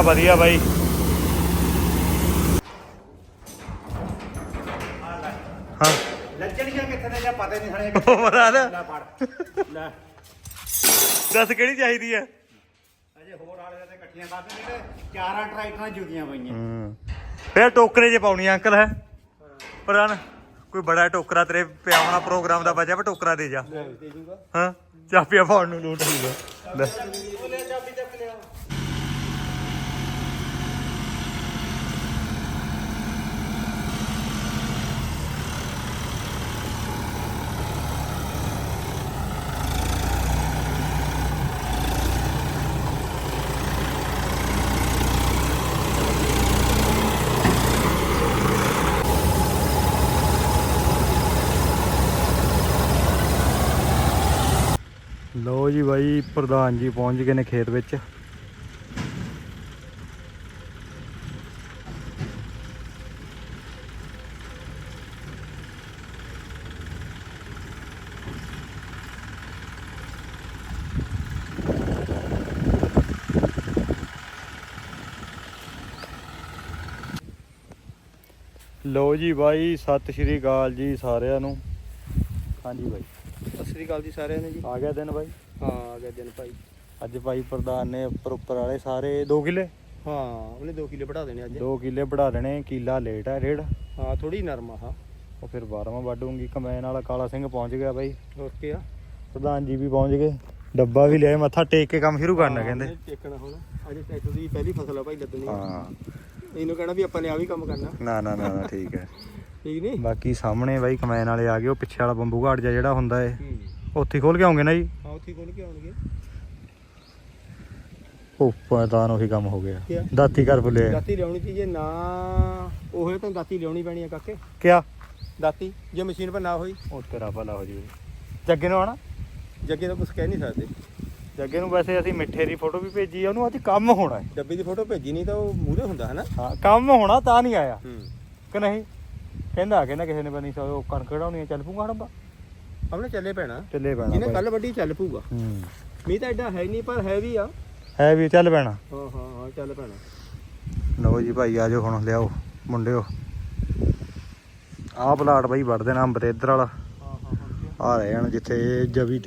ਨਾ ਵਧੀਆ ਬਾਈ। ਹਾਂ। ਲੱਜਣੀਆਂ ਕਿੱਥੇ ਨੇ ਜਾਂ ਪਤਾ ਨਹੀਂ ਹਣੇ ਉਹ ਮਰਾਦ ਲੈ ਫੜ। ਲੈ। ਦੱਸ ਕਿਹੜੀ ਚਾਹੀਦੀ ਆ? ਅਜੇ ਹੋਰ ਵਾਲੇ ਤੇ ਇਕੱਠੀਆਂ ਕਰ ਦਿੰਦੇ ਤੇ ਚਾਰਾਂ ਟਰੈਕਟਰਾਂ ਜੁਦੀਆਂ ਪਈਆਂ। ਫੇਰ ਟੋਕਰੇ 'ਚ ਪਾਉਣੀ ਆ ਅੰਕਲ ਹੈ? ਪਰਾਂ ਕੋਈ ਬੜਾ ਟੋਕਰਾ ਤੇਰੇ ਪਿਆ ਹੋਣਾ ਪ੍ਰੋਗਰਾਮ ਦਾ ਬਚਿਆ ਵਾ ਟੋਕਰਾ ਦੇ ਜਾ। ਦੇ ਜੂਗਾ। ਹਾਂ ਚਾਪੀਆਂ ਪਾਉਣ ਨੂੰ ਲੋਟ ਹੋਊਗਾ ਲੈ। ਉਹ ਲੈ ਚਾਬੀ ਚੱਕ ਲਿਆ ਲੋ ਜੀ ਬਾਈ ਪ੍ਰਧਾਨ ਜੀ ਪਹੁੰਚ ਗਏ ਨੇ ਖੇਤ ਵਿੱਚ। ਲੋ ਜੀ ਬਾਈ ਸਤਿ ਸ਼੍ਰੀ ਅਕਾਲ ਜੀ ਸਾਰਿਆਂ ਨੂੰ। ਹਾਂਜੀ ਬਾਈ। ਸਤਿ ਸ੍ਰੀ ਅਕਾਲ ਜੀ ਸਾਰਿਆਂ ਨੂੰ ਜੀ। ਆ ਗਿਆ ਦਿਨ ਬਾਈ। ਗਿਆ ਦਿਨ ਭਾਈ। ਅੱਜ ਭਾਈ ਪ੍ਰਧਾਨ ਨੇ ਉੱਪਰ ਉੱਪਰ ਵਾਲੇ ਸਾਰੇ 2 ਕਿੱਲੇ? ਹਾਂ ਉਹਨੇ 2 ਕਿਲੇ ਵਧਾ ਦੇਣੇ ਅੱਜ। 2 ਕਿੱਲੇ ਵਧਾ ਦੇਣੇ ਕੀਲਾ ਲੇਟ ਹੈ ਰੇਡ ਹਾਂ ਥੋੜੀ ਨਰਮ ਆ ਹਾਂ ਉਹ ਫਿਰ 12ਵਾਂ ਵੱਢੂਗੀ ਕਮੈਨ ਵਾਲਾ ਕਾਲਾ ਸਿੰਘ ਪਹੁੰਚ ਗਿਆ ਬਾਈ ਹੋਰ ਕੀ ਆ? ਪ੍ਰਧਾਨ ਜੀ ਵੀ ਪਹੁੰਚ ਗਏ ਡੱਬਾ ਵੀ ਲਿਆਏ ਮੱਥਾ ਟੇਕ ਕੇ ਕੰਮ ਸ਼ੁਰੂ ਕਰਨਾ ਕਹਿੰਦੇ। ਟੇਕਣਾ ਹੁਣ ਅੱਜ ਟਰੈਕਟਰ ਦੀ ਪਹਿਲੀ ਫਸਲ ਆ ਭਾਈ ਲੱਦਣੀ ਹਾਂ। ਇਹਨੂੰ ਕਹਿਣਾ ਵੀ ਆਪਾਂ ਨੇ ਆ ਵੀ ਕੰਮ ਕਰਨਾ। ਨਾ ਨਾ ਨਾ ਨਾ, ਠੀਕ ਹੈ। ਠੀਕ ਨਹੀਂ? ਬਾਕੀ ਸਾਹਮਣੇ ਬਾਈ ਕਮੈਨ ਵਾਲੇ ਆ ਗਏ ਉਹ ਪਿੱਛੇ ਵਾਲਾ ਬੰਬੂ ਘਾਟ ਜਿਹਾ ਜਿਹੜਾ ਹੁੰਦਾ ਏ ਉੱਥੇ ਖੋਲ ਕੇ ਆਉਂਗੇ ਨਾ ਜੀ? ਉੱਥੇ ਖੋਲ ਕੇ ਆਉਣਗੇ? ਉਹ ਪਤਾ ਉਹੀ ਕੰਮ ਹੋ ਗਿਆ। ਕਿਆ? ਦਾਤੀ ਘਰ ਭੁੱਲੇ ਦਾਤੀ ਲਿਆਉਣੀ ਚਾਹੀਏ ਨਾ ਉਹ ਤਾਂ ਦਾਤੀ ਲਿਆਉਣੀ ਪੈਣੀ ਆ ਕਾਕੇ। ਕਿਆ? ਦਾਤੀ ਜੇ ਮਸ਼ੀਨ ਪਰ ਨਾ ਹੋਈ। ਉਹ ਤੇਰਾ ਭਲਾ ਹੋ ਜੀ ਜੱਗੇ ਨੂੰ ਆਣਾ ਜੱਗੇ ਤਾਂ ਕੁਝ ਕਹਿ ਨਹੀਂ ਸਕਦੇ। ਜੱਗੇ ਨੂੰ ਵੈਸੇ ਅਸੀਂ ਮਿੱਠੇ ਦੀ ਫੋਟੋ ਵੀ ਭੇਜੀ ਆ ਉਹਨੂੰ ਅੱਜ ਕੰਮ ਹੋਣਾ ਹੈ। ਡੱਬੀ ਦੀ ਫੋਟੋ ਭੇਜੀ ਨਹੀਂ ਤਾਂ ਉਹ ਮੂਰੇ ਹੁੰਦਾ ਹੈ ਨਾ ਹਾਂ ਕੰਮ ਹੋਣਾ ਤਾਂ ਨਹੀਂ ਆਇਆ। ਹੂੰ। ਕਿ ਨਹੀਂ? ਕਹਿੰਦਾ ਕਹਿੰਦਾ ਕਿਸੇ ਨੇ ਬਣੀ ਸੋ ਕਣਕ ਕਢਾਉਣੀ ਆ, ਚੱਲ ਪੂਗਾ ਹੜੰਬਾ। ਆਪਣੇ ਚੱਲੇ ਪੈਣਾ। ਚੱਲੇ ਪੈਣਾ ਜਿਹਨੇ। ਕੱਲ ਵੱਡੀ ਚੱਲ ਪੂਗਾ ਹੂੰ। ਮੀਂਹ ਤਾਂ ਐਡਾ ਹੈ ਨਹੀਂ ਪਰ ਹੈ ਵੀ ਆ। ਹੈ ਵੀ ਚੱਲ ਪੈਣਾ। ਹਾਂ ਹਾਂ ਹਾਂ ਚੱਲ ਪੈਣਾ। ਲਓ ਜੀ ਭਾਈ ਆਜੋ ਹੁਣ ਲਿਆਓ ਮੁੰਡਿਓ। ਆਹ ਪਲਾਟ ਬਾਈ ਵੜ ਦੇਣਾ ਅੰਬ ਤੇ ਇੱਧਰ ਵਾਲਾ। ਆ। ਰਹੇ ਹਨ ਜਿੱਥੇ ਜਵੀ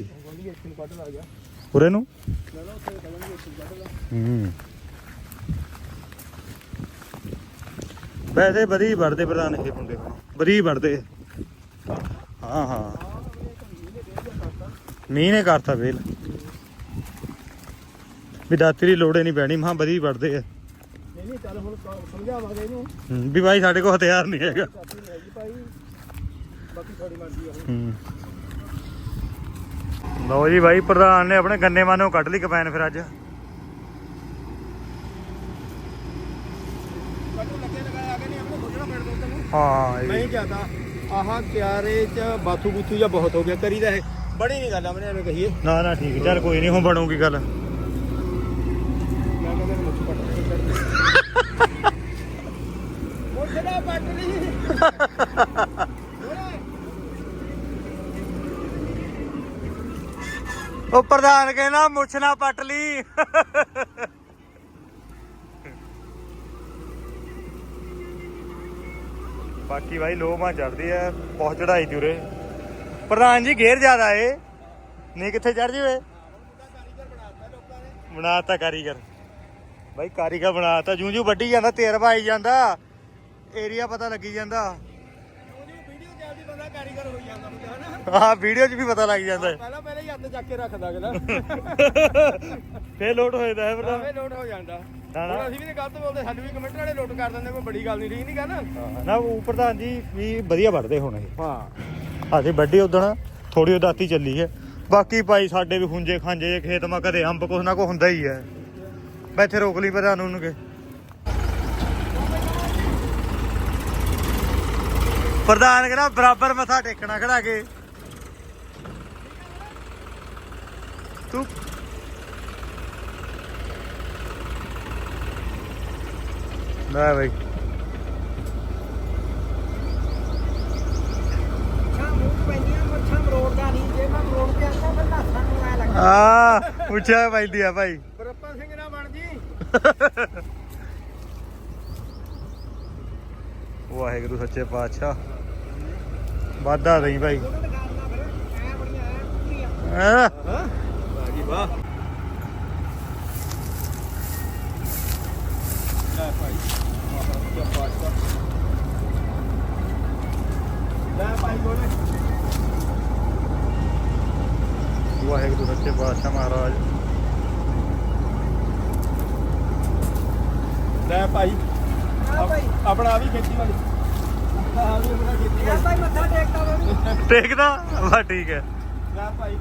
ਗਿਆ ਉਰੇ ਨੂੰ? ਹੂੰ। ਵੈਸੇ ਵਧੀ ਵੜਦੇ ਪ੍ਰਧਾਨ ਇਹ ਮੁੰਡੇ ਹੁਣ ਵਧੀ ਵੜਦੇ ਹਾਂ ਹਾਂ। ਮੀਂਹ ਨੇ ਕਰਤਾ ਵੇਲ। ਵੀ ਦਾਤੀ ਦੀ ਲੋੜੇ ਨਹੀਂ ਪੈਣੀ ਮਹਾਂ ਵਧੀ ਵੜਦੇ ਆ। ਨਹੀਂ ਨਹੀਂ ਚੱਲ ਹੁਣ ਸਮਝਾਵਾਂਗੇ ਇਹਨੂੰ। ਹੂੰ, ਵੀ ਭਾਈ ਸਾਡੇ ਕੋਲ ਹਥਿਆਰ ਨਹੀਂ ਹੈਗਾ। ਬਾਕੀ ਤੁਹਾਡੀ ਮਰਜ਼ੀ ਆ ਹੂੰ। ਲਓ ਜੀ ਭਾਈ ਪ੍ਰਧਾਨ ਨੇ ਆਪਣੇ ਗੰਨੇ ਮਾਨੋਂ ਕੱਢ ਲਈ ਕਪੈਨ ਫਿਰ ਅੱਜ। ਹਾਂ ਨਹੀਂ। ਜ਼ਿਆਦਾ। ਆਹ ਕਿਆਰੇ ਚ ਬਾਥੂ ਬੂਥੂ ਜਾਂ ਬਹੁਤ ਹੋ ਗਿਆ ਕਰੀ ਦਾ ਇਹ। ਬੜੀ ਨਹੀਂ ਗੱਲ ਆਪਣੇ ਐਵੇਂ ਕਹੀਏ। ਨਾ ਨਾ ਠੀਕ ਚੱਲ ਕੋਈ ਨਹੀਂ ਹੁਣ ਬਣੂਗੀ ਗੱਲ। ਮੈਂ ਕਹਿੰਦਾ ਮੁੱਛ ਪੱਟ ਮੁੱਛ ਦਾ ਪੱਟ ਲਈ ਉਹ ਪ੍ਰਧਾਨ ਕਹਿੰਦਾ ਮੁੱਛ ਨਾ ਪੱਟ ਲਈ। ਬਾਕੀ ਭਾਈ ਲੋ ਮਾਂ ਚੜਦੀ ਐ ਬਹੁਤ ਚੜਾਈ ਉਰੇ। ਪ੍ਰਧਾਨ ਜੀ ਗੇਰ ਜ਼ਿਆਦਾ ਏ। ਨਹੀਂ ਕਿੱਥੇ ਚੜ ਜਵੇ ਬਣਾਤਾ ਕਾਰੀਗਰ। ਭਾਈ ਕਾਰੀਗਰ ਬਣਾਤਾ। ਜੂੰ ਜੂ ਵੱਡੀ ਜਾਂਦਾ ਤੇਰ ਭਾਈ ਜਾਂਦਾ। ਏਰੀਆ ਪਤਾ ਲੱਗੀ ਜਾਂਦਾ। ਹਾਂ ਵੀਡੀਓ 'ਚ ਵੀ ਪਤਾ ਲੱਗ ਜਾਂਦਾ। ਹੈ। ਪਹਿਲਾਂ ਪਹਿਲਾਂ ਹੀ ਹੱਥ ਚੱਕ ਕੇ ਰੱਖਦਾ ਅਗਲਾ ਫੇਰ ਲੋਡ ਹੋ ਜਾਂਦਾ ਹੈ ਪ੍ਰਧਾਨ। ਆਵੇ ਲੋਡ ਹੋ ਜਾਂਦਾ। ਹੁਣ ਅਸੀਂ ਵੀ ਤੇ ਗਲਤ ਬੋਲਦੇ ਸਾਨੂੰ ਵੀ ਕਮੈਂਟ ਵਾਲੇ ਲੋਡ ਕਰ ਦਿੰਦੇ ਕੋਈ ਬੜੀ ਗੱਲ ਨਹੀਂ ਠੀਕ ਨਹੀਂ ਗੱਲ ਨਾ ਉਹ ਪ੍ਰਧਾਨ ਜੀ ਵੀ ਵਧੀਆ ਵੜਦੇ ਹੁਣ ਇਹ। ਹਾਂ। ਅਸੀਂ ਵੱਡੀ ਉਦਣ ਥੋੜੀ ਉਦਾਤੀ ਚੱਲੀ ਹੈ। ਬਾਕੀ ਭਾਈ ਸਾਡੇ ਵੀ ਹੁੰਜੇ ਖਾਂਜੇ ਜੇ ਖੇਤ ਮਾ ਕਦੇ ਅੰਬ ਕੁਛ ਨਾ ਕੋ ਹੁੰਦਾ ਹੀ ਹੈ। ਮੈਂ ਇੱਥੇ ਰੋਕ ਲਈ ਪ੍ਰਧਾਨ ਉਹਨੂੰ ਕੇ ਪ੍ਰਧਾਨ ਕਹਿੰਦਾ ਬਰਾਬਰ ਮੱਥਾ ਟੇਕਣਾ ਖੜਾ ਕੇ। ਤੂੰ ਲੈ ਬਈ। ਆ ਉੱਚਾ ਪੈਂਦੀ ਆ ਭਾਈ। ਬਰੱਪਾ ਸਿੰਘ ਨਾ ਬਣ ਜੀ। ਵਾਹਿਗੁਰੂ ਸੱਚੇ ਪਾਤਸ਼ਾਹ। ਵਾਦਾ ਦੇਈ ਭਾਈ। ਹਾਂ? ਵਾਹ ਜੀ ਵਾਹ ਲੈ ਭਾਈ ਮਹਾਰਾਜ ਕੀ ਪਾਤਸ਼ਾਹ। ਲੈ ਭਾਈ ਗੋਲੇ ਵਾਹਿਗੁਰੂ ਸੱਚੇ ਪਾਤਸ਼ਾਹ ਮਹਾਰਾਜ। ਲੈ ਭਾਈ ਆਪਣਾ ਆ ਵੀ ਖੇਤੀ ਵਾਲੀ। ਆ ਵੀ ਆਪਣਾ ਖੇਤੀ ਭਾਈ ਮੱਥਾ ਟੇਕਦਾ ਵਾ। ਟੇਕਦਾ ਵਾ ਠੀਕ ਹੈ। ਲੈ ਭਾਈ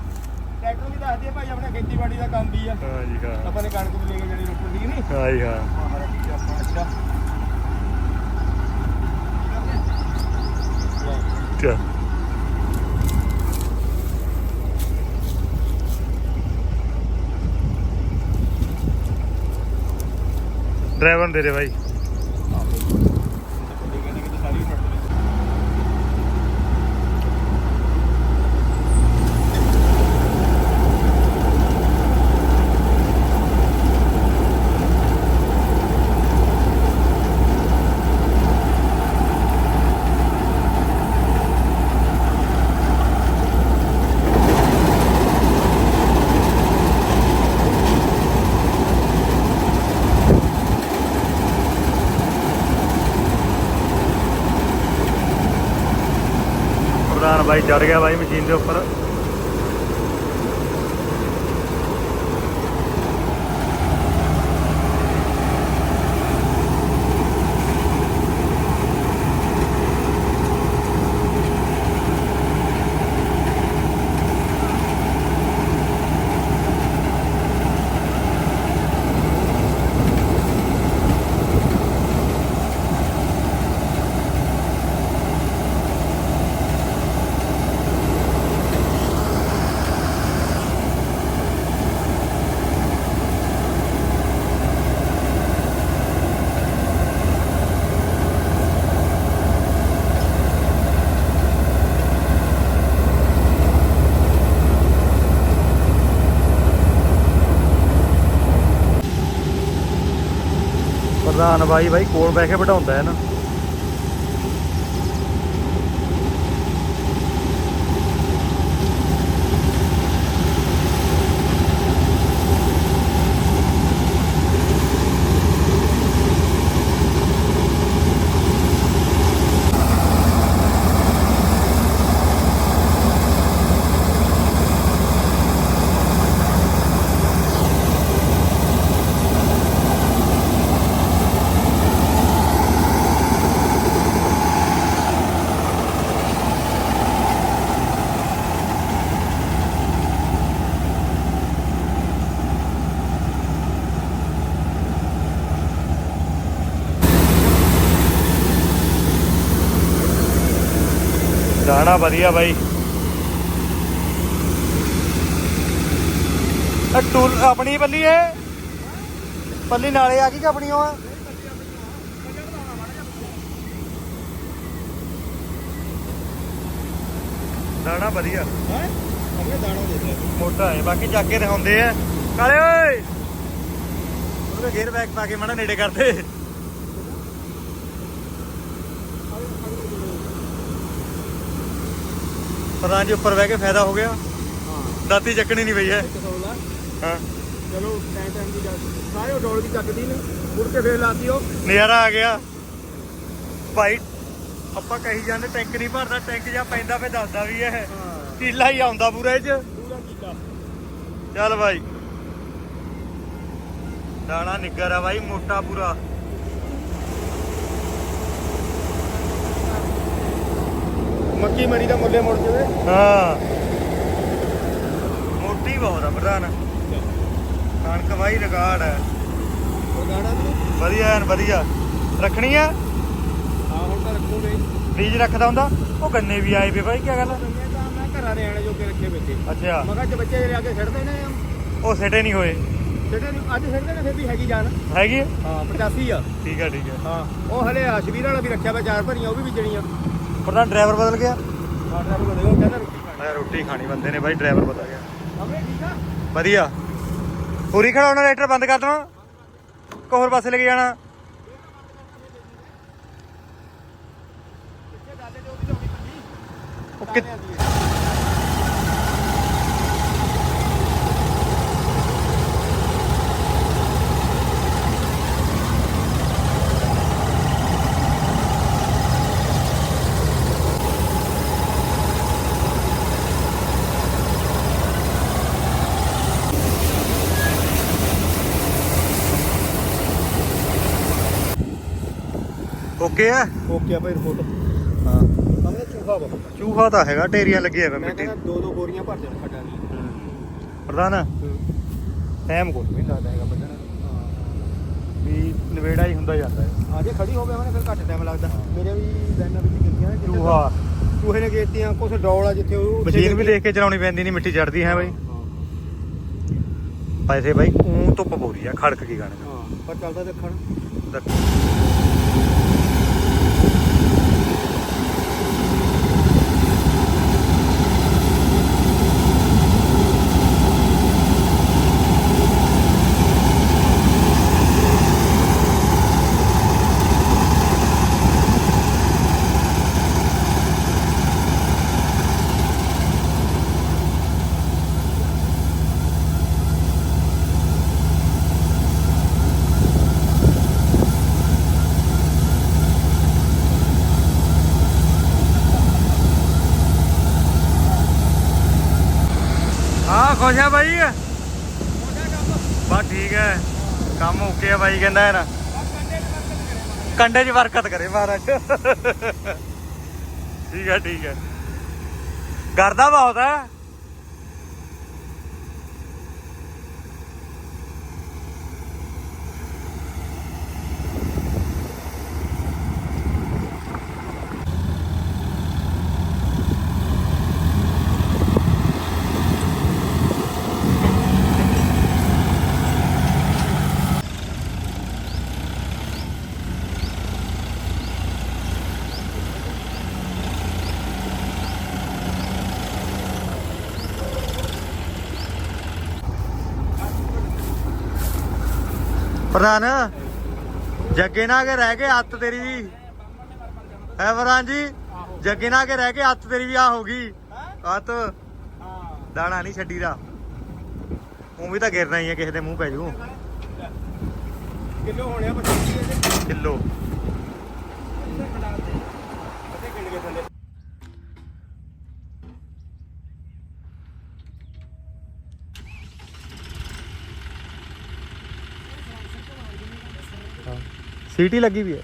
ਟਰੈਕਟਰ ਵੀ ਦੱਸ ਦਈਏ ਭਾਈ ਆਪਣਾ ਖੇਤੀਬਾੜੀ ਦਾ ਕੰਮ ਵੀ ਆ। ਹਾਂ ਜੀ ਹਾਂ। ਆਪਾਂ ਨੇ ਕਣਕ ਵੀ ਲੈ ਕੇ ਜਿਹੜੀ ਰੋਪੜ ਦੀ ਨਹੀਂ? ਹਾਂ ਜੀ ਹਾਂ। ਮਹਾਰਾਜ ਕੀ ਡਰਾਈਵਰ ਨੂੰ ਦੇ ਦੇ ਭਾਈ ਪ੍ਰਧਾਨ ਚੜ ਗਿਆ ਬਾਈ ਮਸ਼ੀਨ ਦੇ ਉੱਪਰ। ਪ੍ਰਧਾਨ ਭਾਈ ਬਾਈ ਕੋਲ ਬਹਿ ਕੇ ਬਿਠਾਉਂਦਾ ਹੈ ਨਾ। ਦਾਣਾ ਵਧੀਆ ਬਾਈ। ਟੂਲ ਆਪਣੀ ਪੱਲੀ ਏ? ਪੱਲੀ ਨਾਲੇ ਆ ਗਈ ਕਿ ਆਪਣੀ ਉਹ? ਦਾਣਾ ਵਧੀਆ। ਹੈ ਆਪਣੇ ਦਾਣਾ ਦੇ ਦੇ ਮੋਟਾ ਹੈ ਬਾਕੀ ਚੱਕ ਕੇ ਦਿਖਾਉਂਦੇ ਆ। ਕਾਲੇ ਓਏ! ਉਹਦੇ ਗੇਅਰ ਬੈਗ ਪਾ ਕੇ ਮਾੜਾ ਨੇੜੇ ਕਰਦੇ ਪ੍ਰਧਾਨ ਜੀ ਉੱਪਰ ਬਹਿ ਕੇ ਫਾਇਦਾ ਹੋ ਗਿਆ। ਹਾਂ। ਦਾਤੀ ਚੱਕਣੀ ਨਹੀਂ ਪਈ ਹੈ। ਹਾਂ। ਚਲੋ ਟਾਈਮ ਟਾਈਮ ਦੀ ਗੱਲ। ਸਾਰੇ ਉਹ ਡੋਲ ਦੀ ਚੱਕਦੀ ਨੇ। ਮੁੜ ਕੇ ਫੇਰ ਲਾਤੀ ਉਹ। ਨਜ਼ਾਰਾ ਆ ਗਿਆ। ਭਾਈ ਆਪਾਂ ਕਹੀ ਜਾਂਦੇ ਟੈਂਕ ਨਹੀਂ ਭਰਦਾ ਟੈਂਕ ਜਾਂ ਪੈਂਦਾ ਫੇ ਦੱਸਦਾ ਵੀ ਇਹ ਕੀਲਾ ਹੀ ਆਉਂਦਾ ਪੂਰਾ ਇਹ ਚ। ਪੂਰਾ ਚੱਲ ਭਾਈ ਦਾਣਾ ਨਿੱਗਰ ਆ ਭਾਈ ਮੋਟਾ ਪੂਰਾ। ਮੱਕੀ ਮਰੀ ਦਾ ਮੁੱਲੇ ਮੁੜ ਜਵੇ ਹਾਂ। ਮੋਟੀ ਬਹੁਤ ਆ ਪ੍ਰਧਾਨ। ਕਣਕ ਭਾਈ ਰਿਕਾਰਡ ਹੈ। ਗਾਣਾ ਤੂੰ ਵਧੀਆ ਐਨ ਵਧੀਆ। ਰੱਖਣੀ ਆ? ਹਾਂ ਹੁਣ ਤਾਂ ਰੱਖੂਗੇ ਬੀਜ ਰੱਖਦਾ ਹੁੰਦਾ? ਉਹ ਗੰਨੇ ਵੀ ਆਏ ਵੇ ਭਾਈ ਕੀ ਗੱਲ ਕੰਨੇ ਤਾਂ ਮੈਂ ਘਰਾਂ ਦੇ ਆਣੇ ਜੋ ਕੇ ਰੱਖੇ ਬੱਚੇ ਅੱਛਾ। ਮੈਂ ਕਿਹਾ ਜੇ ਬੱਚੇ ਲਿਆ ਕੇ ਛੱਡਦੇ ਨੇ ਉਹ। ਸਿੱਟੇ ਨਹੀਂ ਹੋਏ। ਛੱਡੇ ਨੂੰ ਅੱਜ ਛੱਡਦੇ ਨੇ ਫਿਰ ਵੀ ਹੈਗੀ ਜਾਨ। ਹੈਗੀ? ਹਾਂ 85 ਆ। ਠੀਕ ਆ ਠੀਕ ਆ। ਹਾਂ ਉਹ ਹਲੇ ਆਸ਼ਵੀਰ ਵਾਲਾ ਵੀ ਰੱਖਿਆ ਵਾ ਚਾਰ ਭਰੀਆਂ ਉਹ ਵੀ ਵਿਜਣੀਆਂ ਪ੍ਰਧਾਨ ਡਰਾਈਵਰ ਬਦਲ ਗਿਆ। ਡਰਾਈਵਰ ਬੜੇ ਉਹ ਕਹਿੰਦਾ ਰੋਟੀ ਖਾਣੀ ਮੈਂ ਰੋਟੀ ਖਾਣੀ ਬੰਦੇ ਨੇ ਭਾਈ ਡਰਾਈਵਰ ਬਦਲ ਗਿਆ। ਹਮੇ ਠੀਕ ਆ ਵਧੀਆ। ਪੂਰੀ ਖੜਾਉਣਾ ਰਾਈਟਰ ਬੰਦ ਕਰ ਦਵਾਂ ਇੱਕ ਹੋਰ ਪਾਸੇ ਲੈ ਕੇ ਜਾਣਾ। ਉਹ ਕਿ- ਓਕੇ ਆ? ਓਕੇ ਆ ਭਾਈ ਰਿਪੋਰਟ ਹਾਂ। ਸਾਹਮਣੇ ਚੂਹਾ ਵਾ ਚੂਹਾ ਤਾਂ ਹੈਗਾ ਢੇਰੀਆਂ ਲੱਗੀਆਂ ਵੇ ਮੈਂ ਮਿੱਟੀ ਕਹਿੰਦਾ ਦੋ ਦੋ ਬੋਰੀਆਂ ਭਰ ਦੇਣ ਖੱਡਾਂ ਦੀ। ਪ੍ਰਧਾਨ? ਟਾਈਮ ਕੋਈ ਨਹੀਂ ਲੱਗਦਾ ਹੈਗਾ ਬੰਦਣਾ ਵੀ ਨਵੇੜਾ ਹੀ ਹੁੰਦਾ ਜਾਂਦਾ ਹੈ। ਹਾਂ ਜੇ ਖੜੀ ਹੋਵੇ ਉਹਨੇ ਫਿਰ ਘੱਟ ਟਾਈਮ ਲੱਗਦਾ। ਮੇਰੇ ਵੀ ਲਾਈਨਾਂ ਵਿੱਚ ਗਿਰਦੀਆਂ ਨੇ ਜਿੱਥੇ ਚੂਹਾ। ਚੂਹੇ ਨੇ ਗੇਤੀਆਂ ਕੁਛ ਡੌਲ ਆ ਜਿੱਥੇ ਉਹ ਉੱਥੇ ਮਸ਼ੀਨ ਵੀ ਦੇਖ ਕੇ ਚਲਾਉਣੀ ਪੈਂਦੀ ਨਹੀਂ ਮਿੱਟੀ ਚੜਦੀ ਹੈ ਬਾਈ। ਹਾਂ ਪੈਸੇ ਬਾਈ ਉਹ ਧੁੱਪ ਪੂਰੀ ਆ ਖੜਕ ਕੀ ਗਾਣੇ ਹਾਂ ਪਰ ਚੱਲਦਾ ਦੇਖਣ ਦਾ ਹਾਂ ਖੁਸ਼ ਆ ਬਾਈ ਬਸ ਠੀਕ ਹੈ ਕੰਮ ਓਕੇ ਹੈ ਨਾ। ਕੰਡੇ 'ਚ ਬਰਕਤ ਕਰੇ ਮਹਾਰਾਜ। ਠੀਕ ਹੈ ਠੀਕ ਹੈ। ਕਰਦਾ ਬਹੁਤ ਹੈ। ਪ੍ਰਧਾਨ ਜੱਗੇ ਨਾ ਕੇ ਰਹਿ ਕੇ ਹੱਥ ਤੇਰੀ ਵੀ। ਹੈ ਪ੍ਰਧਾਨ ਜੀ? ਜੱਗੇ ਨਾ ਕੇ ਰਹਿ ਕੇ ਹੱਥ ਤੇਰੀ ਵੀ ਆ ਹੋ ਗਈ। ਹੱਥ ਹਾਂ ਦਾਣਾ ਨਹੀਂ ਛੱਡੀ ਦਾ ਉਹ ਵੀ ਤਾਂ ਗਿਰਨਾ ਹੀ ਹੈ ਕਿਸੇ ਦੇ ਮੂੰਹ ਪੈ ਜੂ। ਕਿਲੋ ਹੋਣੇ ਆ ਪਚੀਸ ਇਹਦੇ ਕਿਲੋ। ਸੀਟੀ ਲੱਗੀ ਵੀ ਹੈ।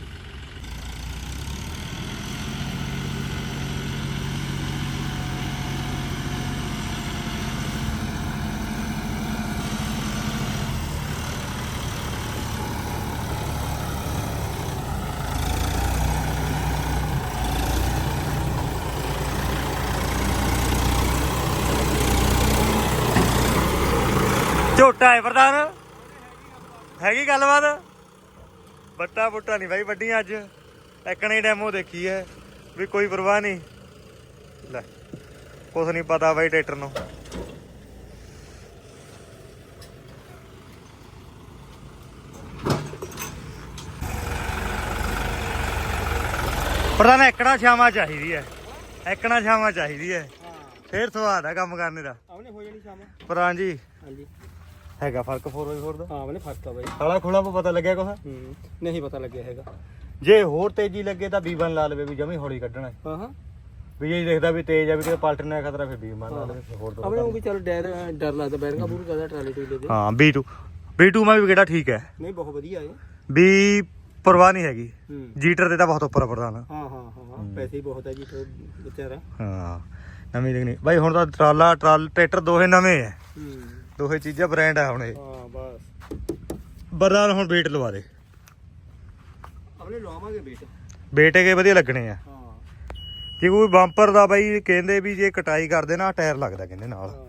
ਝੋਟਾ ਹੈ ਪ੍ਰਧਾਨ ਹੈਗੀ ਗੱਲਬਾਤ? ਬੱਟਾ ਬੁੱਟਾ ਨਹੀਂ ਬਾਈ ਵੱਡੀਆਂ ਅੱਜ। ਐਕਣੇ ਡੈਮੋ ਦੇਖੀ ਹੈ ਵੀ ਕੋਈ ਪਰਵਾਹ ਨਹੀਂ। ਲੈ ਕੁਛ ਨਹੀਂ ਪਤਾ ਬਾਈ ਟਰੈਕਟਰ ਨੂੰ। ਪ੍ਰਧਾਨ ਐਕਣਾ ਛਾਵਾਂ ਚਾਹੀਦੀ ਹੈ ਐਕਣਾ ਛਾਵਾਂ ਚਾਹੀਦੀ ਹੈ ਹਾਂ। ਫੇਰ ਸਵਾਦ ਹੈ ਕੰਮ ਕਰਨੇ ਦਾ। ਆਵਨੇ ਹੋ ਜਾਣੀ ਸ਼ਾਮ ਪ੍ਰਧਾਨ ਜੀ। ਹਾਂਜੀ। ਹੈਗਾ ਫ਼ਰਕ 4x4 ਦਾ? ਹਾਂ ਆਵਨੇ ਫ਼ਰਕ ਆ ਬਾਈ। ਸਾਲਾ ਖੁਲਾ ਪਤਾ ਲੱਗਿਆ ਕੁਛ? ਹੂੰ ਨਹੀਂ ਪਤਾ ਲੱਗਿਆ ਹੈਗਾ। ਜੇ ਹੋਰ ਤੇਜ਼ੀ ਲੱਗੇ ਤਾਂ ਬੀਬਨ ਲਾ ਲਵੇ ਵੀ ਜਮੀ ਹੌਲੀ ਕੱਢਣਾ। ਹੈ। ਹਾਂ। ਹਾਂ ਵੀ ਜੇ ਦੇਖਦਾ ਵੀ ਤੇਜ਼ ਆ ਵੀ ਕਿਤੇ ਪਲਟਣ ਦਾ ਖਤਰਾ ਫਿਰ ਬੀਬਨ ਲਾ ਲਵੇ ਫਿਰ ਹੋਰ ਤੋਂ ਆਪਣੇ ਉਹ ਵੀ ਚੱਲ ਡਰ ਡਰ ਲੱਗਦਾ ਬੈਰਗਾ ਪੂਰੀ ਜ਼ਿਆਦਾ ਟਰਾਲੀ ਟੂਲੇ ਦੇ ਹਾਂ B2 B2 ਮੈਂ ਵੀ ਕਿਹੜਾ ਠੀਕ ਹੈ। ਨਹੀਂ ਬਹੁਤ ਵਧੀਆ ਹੈ। ਵੀ ਪਰਵਾਹ ਨਹੀਂ ਹੈਗੀ। ਹੂੰ। ਜੀਟਰ ਦੇ ਤਾਂ ਬਹੁਤ ਉੱਪਰ ਆ ਪ੍ਰਧਾਨ। ਹਾਂ ਹਾਂ ਹਾਂ ਹਾਂ। ਪੈਸੇ ਹੀ ਬਹੁਤ ਹੈ ਜੀ ਤੇ ਵਿਚਾਰਾ। ਹਾਂ। ਨਵੀਂ ਦਿਖਣੀ ਬਾਈ ਹੁਣ ਤਾਂ ਟਰਾਲਾ ਟਰਾਲ ਟਰੈਕਟਰ ਦੋਹੇ ਨਵੇਂ ਆ ਹੂੰ। ਦੋਹੇ ਚੀਜ਼ਾਂ ਬ੍ਰਾਂਡ ਆ ਹੁਣ ਇਹ। ਹਾਂ ਬਸ। ਬਰਦਾਨ ਹੁਣ ਵੇਟ ਲਵਾ ਦੇ। ਆਪਣੇ ਲਵਾਵਾਂਗੇ ਬੇਟ ਬੇਟੇ ਕੇ ਵਧੀਆ ਲੱਗਣੇ ਆ। ਹਾਂ। ਜੇ ਕੋਈ ਬੰਪਰ ਦਾ ਬਾਈ ਕਹਿੰਦੇ ਵੀ ਜੇ ਕਟਾਈ ਕਰਦੇ ਨਾ ਟਾਇਰ ਲੱਗਦਾ ਕਹਿੰਦੇ ਨਾਲ।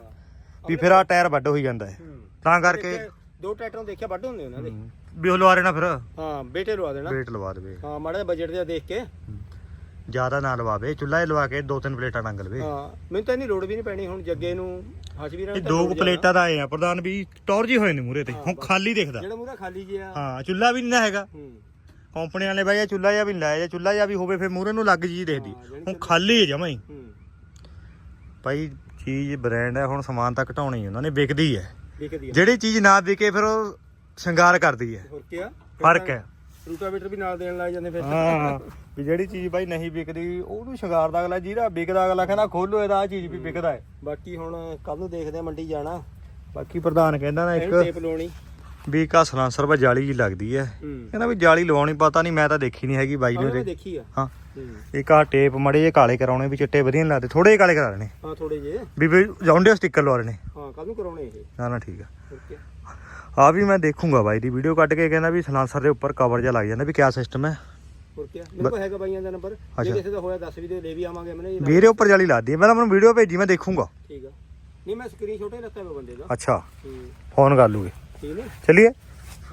ਵੀ ਫਿਰ ਆ ਟਾਇਰ ਵੱਡ ਹੋਈ ਜਾਂਦਾ ਹੈ। ਹੂੰ। ਤਾਂ ਕਰਕੇ ਦੋ ਟਰੈਕਟਰਾਂ ਦੇਖਿਆ ਵੱਢ ਹੁੰਦੇ ਉਹਨਾਂ ਦੇ। ਵੀ ਉਹ ਲਵਾ ਲੈਣਾ ਫਿਰ। ਹਾਂ ਬੇਟੇ ਲਵਾ ਦੇਣਾ। ਵੇਟ ਲਵਾ ਦੇਵੇ। ਹਾਂ ਮਾੜਾ ਬਜਟ ਜਿਹਾ ਦੇਖ ਕੇ। ਜ਼ਿਆਦਾ ਨਾ ਲਵਾਵੇ ਚੁੱਲ੍ਹਾ 'ਚ ਲਵਾ ਕੇ ਦੋ ਤਿੰਨ ਪਲੇਟਾਂ ਟੰਗ ਲਵੇ। ਹਾਂ ਮੈਨੂੰ ਤਾਂ ਇੰਨੀ ਲੋੜ ਵੀ ਨਹੀਂ ਪੈਣੀ ਹੁਣ ਜੱਗੇ ਨੂੰ ਹਸ਼ਵੀਰਾਂ ਇਹ ਦੋ ਕੁ। ਪਲੇਟਾਂ ਦਾ ਆਏ ਆ ਪ੍ਰਧਾਨ ਵੀ ਟੌਰ ਜੀ ਹੋਏ ਨੇ ਮੂਰੇ ਤੇ ਹੁਣ ਖਾਲੀ ਦਿਖਦਾ। ਜਿਹੜਾ ਮੂਹਰਾ ਖਾਲੀ ਜਿਹਾ। ਹਾਂ ਚੁੱਲ੍ਹਾ ਵੀ ਨਹੀਂ ਨਾ ਹੈਗਾ। ਹੂੰ। ਕੰਪਨੀ ਵਾਲੇ ਬਾਈ ਇਹ ਚੁੱਲ੍ਹਾ ਜਾਂ ਵੀ ਲਾਇਆ ਜਾਂ ਚੁੱਲ੍ਹਾ ਜਾਂ ਵੀ ਹੋਵੇ ਫਿਰ ਮੂਰੇ ਨੂੰ ਲੱਗ ਜੀ ਦੇਖਦੀ। ਹਾਂ, ਹੁਣ ਖਾਲੀ ਹੈ ਜਮਾਂ ਹੀ। ਹੂੰ। ਭਾਈ ਚੀਜ਼ ਬ੍ਰਾਂਡ ਹੈ ਹੁਣ ਸਮਾਨ ਤਾਂ ਘਟਾਉਣੀ ਉਹਨਾਂ ਨੇ ਵਿਕਦੀ ਹੈ। ਜਿਹੜੀ ਚੀਜ਼ ਨਾ ਵਿਕੇ ਫਿਰ ਉਹ ਸ਼ਿੰਗਾਰ ਕਰਦੀ ਹੈ। ਹੋਰ ਕੀ ਆ ਫ਼ਰਕ ਹੈ। ਰੂਟਾਵੇਟਰ ਵੀ ਨਾਲ ਦੇਣ ਲੱਗ ਜਾਂਦੇ ਫਿਰ। ਹਾਂ ਵੀ ਜਿਹੜੀ ਚੀਜ਼ ਬਾਈ ਨਹੀਂ ਵਿਕਦੀ ਉਹਨੂੰ ਸ਼ਿੰਗਾਰ ਦਾ ਅਗਲਾ ਜਿਹਦਾ ਵਿਕਦਾ ਅਗਲਾ ਕਹਿੰਦਾ ਖੋਲੋ ਇਹਦਾ ਆ ਚੀਜ਼ ਵੀ ਵਿਕਦਾ ਹੈ। ਬਾਕੀ ਹੁਣ ਕੱਲ ਨੂੰ ਦੇਖਦੇ ਆ ਮੰਡੀ ਜਾਣਾ। ਬਾਕੀ ਪ੍ਰਧਾਨ ਕਹਿੰਦਾ ਨਾ ਇੱਕ ਟੇਪ ਲਾਉਣੀ। ਵੀ ਕਾ ਸਲਾਂਸਰ ਵਾ ਜਾਲੀ ਜੀ ਲੱਗਦੀ ਹੈ। ਕਹਿੰਦਾ ਵੀ ਜਾਲੀ ਲਵਾਉਣੀ ਪਤਾ ਨਹੀਂ ਮੈਂ ਤਾਂ ਦੇਖੀ ਨਹੀਂ ਹੈਗੀ ਬਾਈ ਨੇ ਦੇਖੀ ਆ। ਹਾਂ। ਇੱਕ ਆ ਟੇਪ ਮੜੇ ਜੇ ਕਾਲੇ ਕਰਾਉਣੇ ਵੀ ਚਿੱਟੇ ਵਧੀਆ ਨਹੀਂ ਲੱਗਦੇ ਥੋੜੇ ਜਿਹੇ ਕਾਲੇ ਕਰਾ ਲੈਣੇ। ਹਾਂ ਥੋੜੇ ਜੇ ਵੀ ਵੀ ਜੌਂਡੇ ਸਟicker ਲਵਾ ਲੈਣੇ। ਹਾਂ ਕੱਲ ਨੂੰ ਕਰਾਉਣੇ ਇਹ। ਨਾ ਨਾ ਠੀਕ ਆ। ਆ? ਆ ਵੀ ਮੈਂ ਦੇਖੂੰਗਾ ਬਾਈ ਦੀ ਵੀਡੀਓ ਕੱਢ ਕੇ ਕਹਿੰਦਾ ਵੀ ਸਲਾਂਸਰ ਦੇ ਉੱਪਰ ਕਵਰ ਜਿਹਾ ਲੱਗ ਜਾਂਦਾ ਵੀ ਕਿਆ ਸਿਸਟਮ ਹੈ ਹੋਰ ਕੀ ਆ? ਮੇਰੇ ਕੋਲ ਹੈਗਾ ਬਾਈਆਂ ਦਾ ਨੰਬਰ ਜੇ ਅੱਛਾ। ਕਿਸੇ ਦਾ ਹੋਇਆ ਦੱਸ ਵੀ ਦਿਓ ਲੈ ਵੀ ਆਵਾਂਗੇ ਮੈਨੇ ਜੀ। ਵੀਰੇ ਉੱਪਰ ਜਾਲੀ ਲਾਦੀ ਹੈ ਪਹਿਲਾਂ ਮੈਨੂੰ ਵੀਡੀਓ ਭੇਜੀ ਮੈਂ ਦੇਖੂੰਗਾ। ਠੀਕ ਆ। ਨਹੀਂ ਮੈਂ ਸਕਰੀਨਸ਼ਾਟ ਹੀ ਲੱਤਾ ਵੇ ਬੰਦੇ ਦਾ। ਅੱਛਾ। ਹੂੰ। ਫੋਨ ਕਰ ਲੂਗੇ। ਠੀਕ ਨੇ ਚਲਿਏ?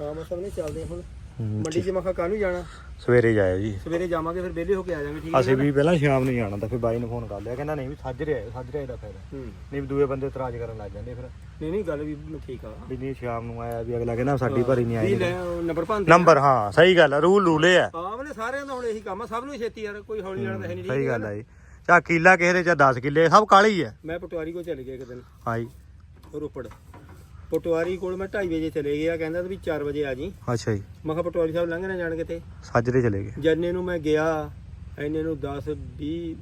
ਹਾਂ ਮੈਂ ਸਭ ਨੇ ਚੱਲਦੇ ਹਾਂ ਹੁਣ। ਮੰਡੀ 'ਚ ਮਖਾ ਕਾਹਨੂੰ ਜਾਣਾ। ਸਵੇਰੇ ਜਾਇਓ ਜੀ। ਸਵੇਰੇ ਜਾਵਾਂਗੇ ਫਿਰ ਵਿਹਲੇ ਹੋ ਕੇ ਆ ਜਾਵਾਂਗੇ ਠੀਕ ਹੈ ਅਸੀਂ ਵੀ ਪਹਿਲਾਂ ਸ਼ਾਮ ਨੂੰ ਜਾਣਾ ਤਾਂ ਫਿਰ ਬਾਈ ਨੂੰ ਫੋਨ ਕਰ ਲਿਆ ਕਹਿੰਦਾ ਨਹੀਂ ਵੀ ਸਾਜਰੇ ਆਇਓ ਸਾਜਰੇ ਦਾ ਫਾਇਦਾ ਹੂੰ। ਨਹੀਂ ਵੀ ਦੂਏ ਬੰਦੇ ਇਤਰਾਜ਼ ਕਰਨ ਲੱਗ ਜਾਂਦੇ ਫਿਰ। ਨਹੀਂ ਨਹੀਂ ਗੱਲ ਵੀ ਠੀਕ ਆ। ਵੀ ਨਹੀਂ ਸ਼ਾਮ ਨੂੰ ਆਇਆ ਵੀ ਅਗਲਾ ਕਹਿੰਦਾ ਸਾਡੀ ਭਰੀ ਨਹੀਂ ਆਈ ਨੰਬਰ ਭੰਨ ਨੰਬਰ ਹਾਂ ਸਹੀ ਗੱਲ ਆ ਰੂਲ ਰੂਲੇ ਆ। ਹਾਂ ਮਨੇ ਸਾਰਿਆਂ ਦਾ ਹੁਣ ਇਹੀ ਕੰਮ ਆ ਸਭ ਨੂੰ ਛੇਤੀ ਯਾਰ ਕੋਈ ਹੌਲੀ ਵਾਲਾ ਤਾਂ ਹੈ ਨਹੀਂ ਸਹੀ ਗੱਲ ਆ ਜੀ। ਚਾ ਕਿੱਲਾ ਕਿਸੇ ਦੇ ਚਾ 10 ਕਿੱਲੇ ਸਭ ਕਾਲੀ ਹੀ ਆ। ਮੈਂ ਪਟਵਾਰੀ ਕੋਲ ਚਲੇ ਗਿਆ ਇੱਕ ਦਿਨ। ਹਾਂ ਜੀ। ਰੋਪੜ। ਪਟਵਾਰੀ ਕੋਲ ਮੈਂ 2:30 ਵਜੇ ਚਲੇ ਗਿਆ ਕਹਿੰਦਾ ਵੀ 4 ਵਜੇ ਆ ਜੀ। ਅੱਛਾ ਜੀ। ਮੈਂ ਕਿਹਾ ਪਟਵਾਰੀ ਸਾਹਿਬ ਲੰਘ ਨਾ ਜਾਣ ਕਿਤੇ। ਸਾਜਰੇ ਚਲੇ ਗਏ। ਜੰਨੇ ਨੂੰ ਮੈਂ ਗਿਆ ਇੰਨੇ ਨੂੰ 10 20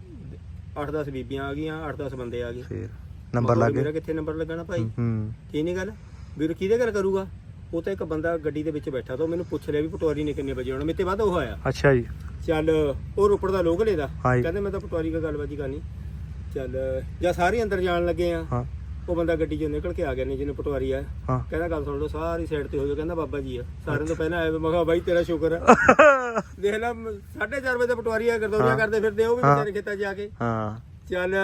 8-10 ਬੀਬੀਆਂ ਆ ਗਈਆਂ 8-10 ਬੰਦੇ ਆ ਗਏ। ਫੇਰ ਨੰਬਰ ਲੱਗ ਮੇਰਾ ਗਏ। ਕਿੱਥੇ ਨੰਬਰ ਲੱਗਣਾ ਭਾਈ? ਹੂੰ ਕੀ ਨਹੀਂ ਗੱਲ? ਵੀਰ ਕਿਹਦੇ ਗੱਲ ਕਰੂਗਾ? ਉਹ ਤਾਂ ਇੱਕ ਬੰਦਾ ਗੱਡੀ ਦੇ ਵਿੱਚ ਬੈਠਾ ਤਾਂ ਮੈਨੂੰ ਪੁੱਛ ਲਿਆ ਵੀ ਪਟਵਾਰੀ ਨੇ ਕਿੰਨੇ ਵਜੇ ਆਉਣਾ। ਮੇਰੇ ਤੇ ਬਾਅਦ ਉਹ ਆਇਆ। ਅੱਛਾ ਜੀ। ਚੱਲ ਉਹ ਰੋਪੜ ਦਾ ਲੋਕਲੇ ਦਾ ਹਾਂ ਜੀ। ਕਹਿੰਦੇ ਮੈਂ ਤਾਂ ਪਟਵਾਰੀ ਨਾਲ ਗੱਲਬਾਤ ਕਰਨੀ। ਚੱਲ ਜਾਂ ਸਾਰੇ ਅੰਦਰ ਜਾਣ ਲੱਗੇ ਆ। ਹਾਂ। ਉਹ ਬੰਦਾ ਗੱਡੀ ਚੋਂ ਨਿਕਲ ਕੇ ਆ ਗਿਆ ਨੇ ਜਿਹਨੇ ਪਟਵਾਰੀ ਆ ਹਾਂ। ਕਹਿੰਦਾ ਗੱਲ ਸੁਣ ਲਓ ਸਾਰੀ ਸਾਈਡ ਤੇ ਹੋ ਜਾਓ ਕਹਿੰਦਾ ਬਾਬਾ ਜੀ ਆ। ਸਾਰਿਆਂ ਤੋਂ ਪਹਿਲਾਂ ਆਇਆ ਵਾ। ਮੈਂ ਕਿਹਾ ਬਾਈ ਤੇਰਾ ਸ਼ੁਕਰ ਆ। ਦੇਖ ਲੈ 4:30 ਵਜੇ ਦਾ ਪਟਵਾਰੀ ਆ ਗਰਦੌਰੀਆਂ ਕਰਦੇ ਫਿਰਦੇ ਉਹ ਵੀ। ਵਿਚਾਰੇ ਖੇਤਾਂ 'ਚ ਜਾ ਕੇ। ਹਾਂ। ਚੱਲ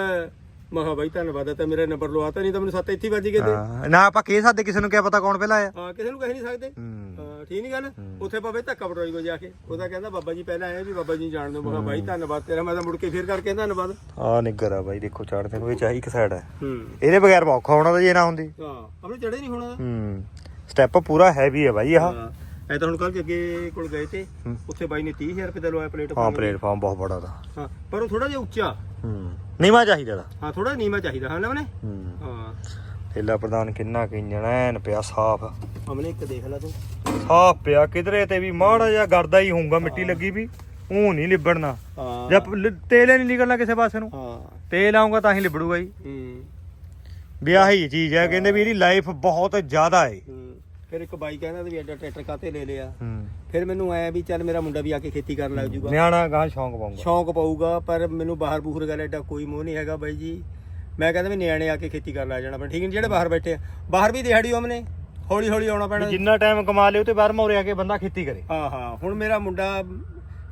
ਮੈਂ ਕਿਹਾ ਬਾਈ ਧੰਨਵਾਦ ਆ ਤਾਂ ਮੇਰਾ ਨੰਬਰ ਲਵਾਤਾ ਨਹੀਂ ਤਾਂ ਮੈਨੂੰ ਸੱਤ ਇੱਥੇ ਹੀ ਵੱਜ ਗਏ ਤੇ। ਹਾਂ। ਨਾ ਆਪਾਂ ਕੇ ਸਾਡੇ ਕਿਸੇ ਨੂੰ ਕਿਆ ਪਤਾ ਕੌਣ ਪਹਿਲਾਂ ਆਇਆ। ਹਾਂ ਕਿਸੇ ਨੂੰ ਕਹਿ ਨਹੀਂ ਸਕਦੇ। ਹੂੰ। ਹਾਂ। ਠੀਕ ਨਹੀਂ ਗੱਲ? ਉੱਥੇ ਪਵੇ ਧੱਕਾ ਪਟਵਾਰੀ ਕੋਲ ਜਾ ਕੇ। ਉਹਦਾ ਕਹਿੰਦਾ ਬਾਬਾ ਜੀ ਪਹਿਲਾਂ ਆਏ ਵੀ ਬਾਬਾ ਜੀ ਜਾਣ ਦੋ ਮੈਂ ਬਾਈ ਧੰਨਵਾਦ ਤੇਰਾ। ਮੈਂ ਤਾਂ ਮੁੜ ਕੇ ਫੇਰ ਕਰਕੇ ਧੰਨਵਾਦ। ਆ ਨਿੱਗਰ ਆ ਬਾਈ ਦੇਖੋ ਚੜਦੇ ਨੂੰ ਵਿੱਚ ਆਹੀ ਇੱਕ ਸਾਈਡ ਹੈ ਹੂੰ। ਇਹਦੇ ਬਗੈਰ ਔਖਾ ਹੋਣਾ ਤਾਂ ਜੇ ਨਾ ਹੁੰਦੀ। ਹਾਂ ਆਪਣੇ ਚੜੇ ਨਹੀਂ ਹੋਣਾ। ਹੂੰ। ਸਟੈਪ ਪੂਰਾ ਹੈਵੀ ਹੈ ਬਾਈ ਆਹ। ਐ ਤਾਂ ਹੁਣ ਕੱਲ ਜੱਗੇ ਕੋਲ ਗਏ ਤੇ। ਉੱਥੇ ਬਾਈ ਨੇ 30000 ਰੁਪਏ ਦਾ ਲਵਾਇਆ ਪਲੇਟ ਹਾਂ ਪਲੇਟਫਾਰਮ ਬਹੁਤ ਬੜਾ ਦਾ ਹਾਂ ਪਰ ਉਹ ਥੋੜਾ ਜਿਹਾ ਉੱਚਾ। ਹੂੰ। ਨੀਵਾ ਚਾਹੀਦਾ ਦਾ ਹਾਂ ਥੋੜਾ ਨੀਵਾ ਚਾਹੀਦਾ ਹਾਂ ਨਾ ਮਨੇ ਹੂੰ। ਹਾਂ। ਥੇਲਾ ਪ੍ਰਧਾਨ ਕਿੰਨਾ ਕਿੰਜਣ ਐਨ ਪਿਆ ਸਾਫ਼। ਅਮਨੇ ਇੱਕ ਦੇਖ ਲੈ ਤੂੰ। ਸਾਫ਼ ਪਿਆ ਕਿਧਰੇ ਤੇ ਵੀ ਮਾੜਾ ਜਿਹਾ ਗਰਦਾ ਹੀ ਹੋਊਗਾ ਮਿੱਟੀ ਲੱਗੀ ਵੀ ਉਹ ਨਹੀਂ ਲਿਬੜਨਾ। ਹਾਂ। ਜੇ ਪ- ਤੇਲ ਹੀ ਨਹੀਂ ਨਿਕਲਣਾ ਕਿਸੇ ਪਾਸੇ ਨੂੰ। ਹਾਂ। ਤੇਲ ਆਊਗਾ ਤਾਂ ਹੀ ਲਿਬੜੂਗਾ ਜੀ। ਹੂੰ। ਵੀ ਆਹੀ ਚੀਜ਼ ਹੈ ਕਹਿੰਦੇ ਵੀ ਇਹਦੀ ਲਾਈਫ ਬਹੁਤ ਜ਼ਿਆਦਾ ਹੈ ਹੂੰ। ਫਿਰ ਇੱਕ ਬਾਈ ਕਹਿੰਦਾ ਵੀ ਐਡਾ ਟਰੈਕਟਰ ਕਾਤੇ ਲੈ ਲਿਆ। ਹੂੰ। ਫਿਰ ਮੈਨੂੰ ਆਇਆ ਵੀ ਚੱਲ ਮੇਰਾ ਮੁੰਡਾ ਵੀ ਆ ਕੇ ਖੇਤੀ ਕਰਨ ਲੱਗ ਜੂਗਾ। ਨਿਆਣਾ ਗਾਂ ਸ਼ੌਂਕ ਪਾਉਂਗਾ ਸ਼ੌਂਕ ਪਊਗਾ ਪਰ ਮੈਨੂੰ ਬਾਹਰ ਬੂਹਰ ਗੱਲ ਐਡਾ ਕੋਈ ਮੋਹ ਨਹੀਂ ਹੈਗਾ ਬਾਈ ਜੀ। ਮੈਂ ਕਹਿੰਦਾ ਵੀ ਨਿਆਣੇ ਆ ਕੇ ਖੇਤੀ ਕਰਨ ਲੱਗ ਜਾਣਾ ਪਰ ਠੀਕ ਨਹੀਂ ਜਿਹੜੇ ਬਾਹਰ ਬੈਠੇ ਆ। ਬਾਹਰ ਵੀ ਦਿਹਾੜੀ ਉਹਨੇ ਹੌਲੀ ਹੌਲੀ ਆਉਣਾ ਪੈਣਾ। ਜਿੰਨਾ ਟਾਈਮ ਕਮਾ ਲਿਓ ਤੇ ਬਾਹਰ ਮੋਰੇ ਆ ਕੇ ਬੰਦਾ ਖੇਤੀ ਕਰੇ। ਹਾਂ ਹਾਂ। ਹੁਣ ਮੇਰਾ ਮੁੰਡਾ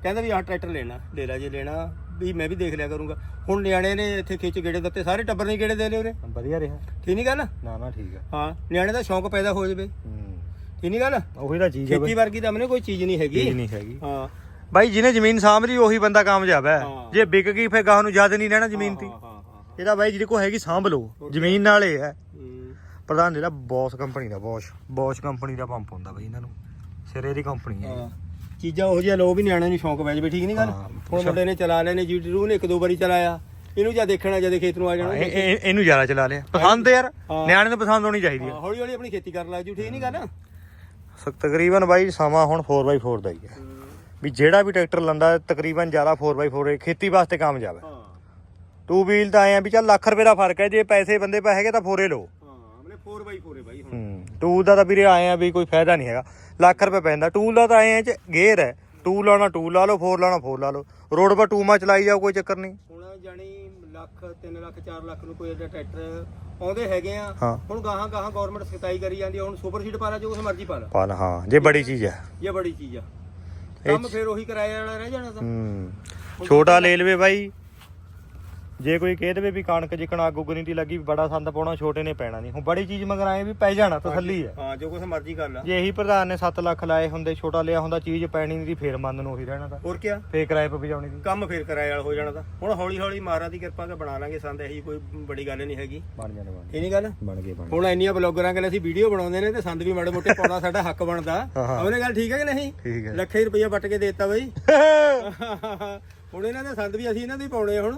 ਕਹਿੰਦਾ ਵੀ ਆਹ ਟਰੈਕਟਰ ਲੈਣਾ ਲੈ ਲੈ ਜੇ ਲੈਣਾ। ਵੀ ਮੈਂ ਵੀ ਦੇਖ ਲਿਆ ਕਰੂੰਗਾ। ਹੁਣ ਨਿਆਣੇ ਨੇ ਇੱਥੇ ਖਿੱਚ ਗੇੜੇ ਦਿੱਤੇ। ਸਾਰੇ ਟੱਬਰ ਨੇ ਗੇੜੇ ਦੇ ਲਏ ਉਹਨੇ ਵਧੀਆ ਰਿਹਾ। ਠੀਕ ਨਹੀਂ ਗੱਲ? ਨਾ ਨਾ ਠੀਕ ਆ। ਹਾਂ ਨਿਆਣੇ ਦਾ ਸ਼ੌਂਕ ਪੈਦਾ ਹੋ ਜਾਵੇ। ਠੀਕ ਨਹੀਂ ਗੱਲ? ਉਹੀ ਤਾਂ ਚੀਜ਼ ਹੈ ਖੇਤੀ ਵਰਗੀ ਤਾਂ ਮਨੇ ਕੋਈ ਚੀਜ਼ ਨਹੀਂ ਹੈਗੀ। ਚੀਜ਼ ਨਹੀਂ ਹੈਗੀ। ਹਾਂ। ਬਾਈ ਜਿਹਨੇ ਜ਼ਮੀਨ ਸਾਂਭ ਲਈ ਉਹੀ ਬੰਦਾ ਕਾਮਯਾਬ ਹੈ। ਜੇ ਵਿਕ ਗਈ ਫੇਰ ਗਾਹ ਨੂੰ ਯਾਦ ਨਹੀਂ ਰਹਿਣਾ ਜ਼ਮੀਨ ਤੇ। ਇਹਦਾ ਬਾਈ ਜਿਹਦੇ ਕੋਲ ਹੈਗੀ ਸਾਂਭ ਲਓ ਜ਼ਮੀਨ ਨਾਲ ਇਹ ਹੈ। ਪ੍ਰਧਾਨ ਜਿਹੜਾ ਬੌਸ ਕੰਪਨੀ ਦਾ ਬੌਸ਼ ਬੌਸ਼ ਕੰਪਨੀ ਦਾ ਪੰਪ ਹੁੰਦਾ ਬਾਈ ਇਹਨਾਂ ਨੂੰ। ਸਿਰੇ ਦੀ ਕੰਪਨੀ ਹੈ ਚੀਜ਼ਾਂ ਉਹ ਜਿਹਾ ਲੋ ਵੀ ਨਿਆਣਿਆਂ ਨੂੰ ਸ਼ੌਂਕ ਪੈ ਜਾਵੇ ਠੀਕ ਨਹੀਂ ਗੱਲ? ਹਾਂ। ਹੁਣ ਮੁੰਡੇ ਨੇ ਚਲਾ ਲੈਨੇ ਜੀਟੀ ਰੂ ਨੇ ਇੱਕ ਦੋ ਵਾਰੀ ਚਲਾਇਆ। ਇਹਨੂੰ ਜਾਂ ਦੇਖਣਾ ਜਦ ਖੇਤ ਨੂੰ ਆ ਜਾਣਾ ਇਹ- ਇਹ- ਇਹਨੂੰ ਜ਼ਿਆਦਾ ਚਲਾ ਲਿਆ। ਪਸੰਦ ਯਾਰ ਹਾਂ। ਨਿਆਣੇ ਨੂੰ ਪਸੰਦ ਹੋਣੀ ਚਾਹੀਦੀ ਹੈ। ਹਾਂ, ਹੌਲੀ ਹੌਲੀ ਆਪਣੀ ਖੇਤੀ ਕਰਨ ਲੱਗ ਜੂ ਠੀਕ ਨਹੀਂ ਗੱਲ? ਸ- ਤਕਰੀਬਨ ਬਾਈ ਸਮਾਂ ਹੁਣ 4x4 ਦਾ ਹੀ ਹੈ। ਵੀ ਜਿਹੜਾ ਵੀ ਟਰੈਕਟਰ ਲੰਦਾ ਤਕਰੀਬਨ ਜ਼ਿਆਦਾ 4x4 ਹੈ ਖੇਤੀ ਵਾਸਤੇ ਕਾਮਯਾਬ ਹੈ। ਹਾਂ। ਟੂ ਵੀਲ ਤਾਂ ਆਏ ਆ ਵੀ ਚੱਲ ਲੱਖ ਰੁਪਏ ਦਾ ਫ਼ਰਕ ਹੈ ਜੇ ਪੈਸੇ ਬੰਦੇ ਪਾ ਹੈਗੇ ਤਾਂ ਫੋਰੇ ਲਓ ਹਾਂ ਆਪਣੇ 4x4 ਹੈ ਬਾਈ ਹੁਣ। ਹੂੰ ਟੂਲ ਦਾ ਤਾਂ ਵੀਰੇ ਆਏ ਆ ਵੀ ਕੋਈ ਫਾਇਦਾ ਨਹੀਂ ਹੈਗਾ। ਲੱਖ ਰੁਪਏ ਪੈਂਦਾ ਟੂਲ ਦਾ ਤਾਂ ਆਏ ਆ ਚ ਗੇਅਰ ਹੈ। ਟੂਲ ਲਾਉਣਾ ਟੂਲ ਲਾ ਲਓ ਫੋਰ ਲਾਉਣਾ ਫੋਰ ਲਾ ਲਓ। ਰੋਡ 'ਤੇ ਟੂਮਾ ਚਲਾਈ ਜਾਓ ਕੋਈ ਚੱਕਰ ਨਹੀਂ। ਹੁਣ ਜਾਣੀ ਲੱਖ 3 ਲੱਖ 4 ਲੱਖ ਨੂੰ ਕੋਈ ਐਡਾ ਟਰੈਕਟਰ ਆਉਂਦੇ ਹੈਗੇ ਆ। ਹਾਂ। ਹੁਣ ਗਾਹਾਂ ਗਾਹਾਂ ਗਵਰਨਮੈਂਟ ਸਖਤਾਈ ਕਰੀ ਜਾਂਦੀ ਆ ਹੁਣ ਸੁਪਰ ਸੀਟ ਪਾ ਲਾ ਜੋ ਉਸ ਮਰਜ਼ੀ ਪਾ ਲਾ। ਪਾ ਲਾ ਹਾਂ ਜੇ ਬੜੀ ਚੀਜ਼ ਹੈ ਇਹ ਬੜੀ ਚੀਜ਼ ਆ। ਕੰਮ ਫਿਰ ਉਹੀ ਕਿਰਾਏ ਵਾਲਾ ਰਹਿ ਜਾਣਾ ਤਾਂ। ਹੂੰ ਛੋਟਾ ਲੈ ਲਵੇ ਬਾਈ। ਜੇ ਕੋਈ ਕਹਿ ਦੇਵੇ ਵੀ ਕਣਕ ਜਿਕਣਾ ਨਹੀਂ ਤੀ ਲੱਗੀ ਬੜਾ ਸੰਦ ਪਾਉਣਾ ਛੋਟੇ ਨੇ ਪੈਣਾ ਨਹੀਂ। ਹੁਣ ਬੜੀ ਚੀਜ਼ ਮਗਰ ਆਏ ਵੀ ਪੈ ਜਾਣਾ ਤਸੱਲੀ ਹੈ। ਹਾਂ ਜੋ ਕੁਛ ਮਰਜ਼ੀ ਕਰ ਲਾ। ਜੇ ਇਹੀ ਪ੍ਰਧਾਨ ਨੇ 7 ਲੱਖ ਲਾਏ ਹੁੰਦੇ ਛੋਟਾ ਲਿਆ ਹੁੰਦਾ ਚੀਜ਼ ਪੈਣੀ ਨਹੀਂ ਦੀ ਫੇਰ ਮੰਨ ਨੂੰ ਉਹੀ ਰਹਿਣਾ ਤਾਂ। ਹੋਰ ਕੀ ਫੇਰ ਕਿਰਾਏ ਪੇ ਵਜਾਉਣੀ ਦੀ। ਕੰਮ ਫੇਰ ਕਰਾਏ ਵਾਲਾ ਹੋ ਜਾਣਾ ਤਾਂ। ਹੁਣ ਹੌਲੀ ਹੌਲੀ ਮਹਾਰਾਜ ਦੀ ਕਿਰਪਾ ਨਾਲ ਬਣਾ ਲਾਂਗੇ ਸੰਦ ਇਹੀ ਕੋਈ ਬੜੀ ਗੱਲ ਨਹੀਂ ਹੈਗੀ। ਬਣ ਜਾਣੇ ਬਣ ਇਹ ਨਹੀਂ ਗੱਲ? ਬਣ ਗਏ ਬਣ ਹੁਣ ਇੰਨੀਆਂ ਬਲੌਗਰਾਂ ਕੋਲ ਅਸੀਂ ਵੀਡੀਓ ਬਣਾਉਂਦੇ ਨੇ ਤੇ ਸੰਦ ਵੀ ਮਾੜੇ ਮੋਟੇ ਪਾਉਣਾ ਸਾਡਾ ਹੱਕ ਬਣਦਾ। ਉਹਨੇ ਗੱਲ ਠੀਕ ਹੈ ਕਿ ਨਹੀਂ? ਠੀਕ ਹੈ। ਲੱਖੇ ਰੁਪਈਆ ਵੱਟ ਕੇ ਦੇਤਾ ਬਈ। ਹੁਣ ਇਹਨਾਂ ਦੇ ਸੰਦ ਵੀ ਅਸੀਂ ਇਹਨਾਂ ਦੇ ਪਾਉਣੇ ਹੁਣ।